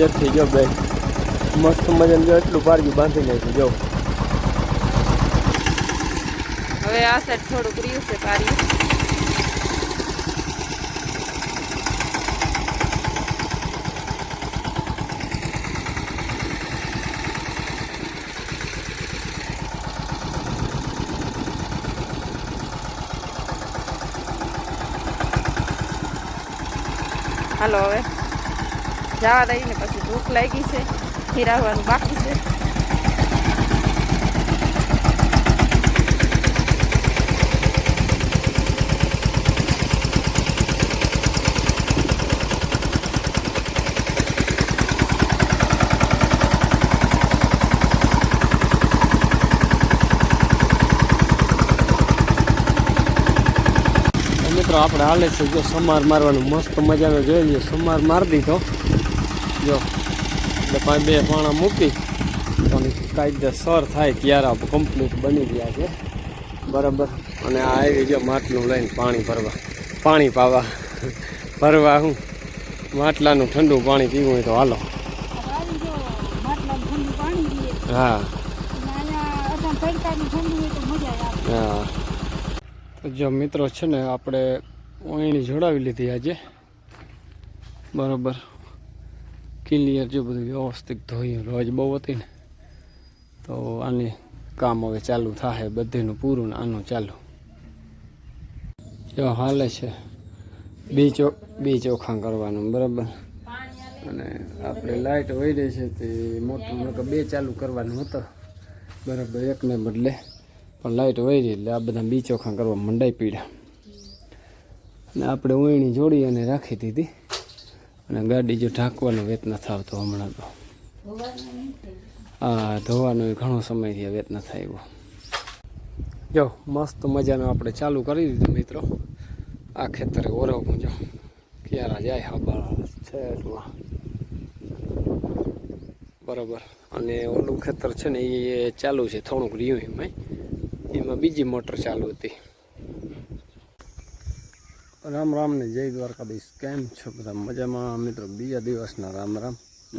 નજરથી જો બે મસ્ત મજાનું જો એટલું પાડ્યું બાંધી નાખ્યું, જો. હવે આ સાઈડ થોડુંક રહ્યું છે પારી હાલો હવે. જવા દઈને પછી ભૂખ લાગી છે ફેરાવવાનું બાકી છે. મિત્રો, આપણે હાલે છે જો સમાર મારવાનું મસ્ત મજાનો જોઈ લઈએ સમાર મારી દીધો. જો, એટલે પાંચ બે પાણા મૂકી પણ કાયદેસર થાય ક્યારા કમ્પ્લીટ બની ગયા છે. બરાબર. અને આ આવી ગયો માટલું લઈને પાણી ભરવા. પાણી પાવા. ભરવા હું? માટલાનું ઠંડુ પાણી પીવું હોય તો હાલો. હા. હા. તો જો મિત્રો છે ને, આપણે ઓયણી જોડાવી લીધી આજે. બરાબર. ક્લિયર જો બધું વ્યવસ્થિત ધોયું રોજ બહુ હતી ને. તો આની કામ હવે ચાલુ થાય બધેનું પૂરું ને આનું ચાલુ. જો હાલે છે. બે ચો બે ચોખા કરવાનું, બરાબર? અને આપણે લાઇટ વહી છે તે મોટું, નકર બે ચાલુ કરવાનું હતું. બરાબર એકને બદલે. પણ લાઇટ વહી એટલે આ બધા બી ચોખા કરવા મંડાઈ પીડ્યા. અને આપણે ઓયણી જોડી અને રાખી દીધી. અને ગાડી જો ઢાંકવાનો વેત ન આવતો હમણાં તો. હા ધોવાનો ઘણો સમય થયા વેત ન થાય જો, મસ્ત મજાનું આપણે ચાલુ કરી દીધું મિત્રો. આ ખેતરે ઓરવ જો. ક્યારા જાય હાબા છે એટલું બરાબર. અને ઓલું ખેતર છે ને એ ચાલુ છે થોડુંક રહ્યું એમાં એમાં બીજી મોટર ચાલુ હતી. રામ રામ ને જય દ્વારકાધીશ. કેમ છો બધા? મજામાં? મિત્રો, બીજા દિવસના રામ રામ.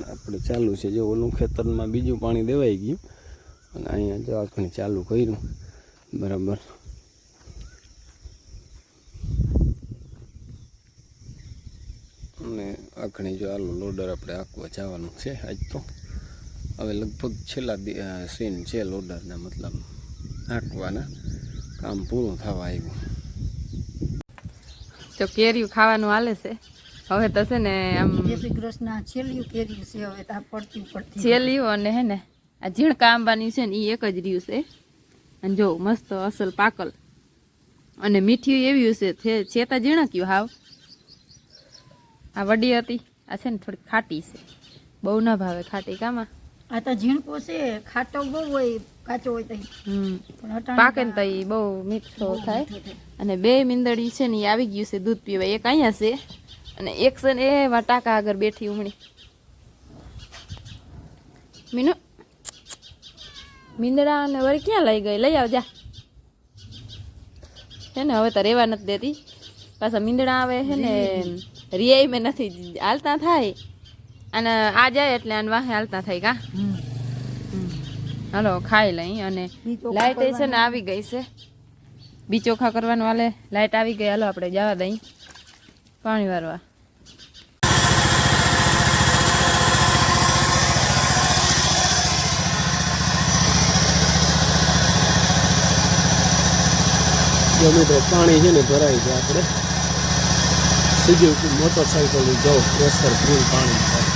આપણે ચાલુ છે. જો ઓલું ખેતરમાં બીજું પાણી દેવાઈ ગયું અને અહીંયા જો આખણી ચાલુ કર્યું. બરાબર. અને આખણી જો આલું લોડર આપણે આંકવા જવાનું છે આજ તો. હવે લગભગ છેલ્લા સીન છે લોડરના, મતલબ આંકવાના કામ પૂરું થવા આવ્યું. જો કેરીયું ખાવાનું હાલે છે. હવે તો છે ને આમ શ્રી કૃષ્ણ છેલ્યું કેરીયું છે હવે તો પડતી પડતી છેલ્યું અને હે ને આ ઝીણકા આંબાની છે ને એ એક જ રહ્યું છે. અને જો મસ્ત અસલ પાકલ. અને મીઠી એવી છે છેતા તો ઝીણક્યું હાવ. આ વડી હતી આ છે ને થોડી ખાટી છે. બહુ ના ભાવે ખાટી કામાં. આ તો ઝીણકો છે ખાટો બહુ હોય કાચો હોય પાકે ને તઈ બહુ મીઠો થાય. અને બે મીંદડી છે ને એ આવી ગયું છે દૂધ પીવા. એક અહીંયા છે અને એક છે ને એમાં ટાંકા આગળ બેઠી ઉમણી. મીનુ મીંદડા અને વળી ક્યાં લઈ ગઈ? લઈ આવજા. છે ને હવે તો રેવા નથી દેતી. પાછા મીંદડા આવે છે ને રિયાઈ મેં નથી હાલતા થાય. અને આ જાય એટલે આને વાહે હાલતા થાય કા. હાલો ખાઈ લઈ અને લાઇટ છે ને આવી ગઈ છે. બી ચોખા કરવાનું હાલે. લાઈટ આવી ગઈ. હાલો આપણે જવા દઈ. પાણી વારવા. પાણી છે ને ભરાય છે આપણે. સીધી મોટરસાઇકલ જવું પ્રેશર ફૂલ પાણી થાય.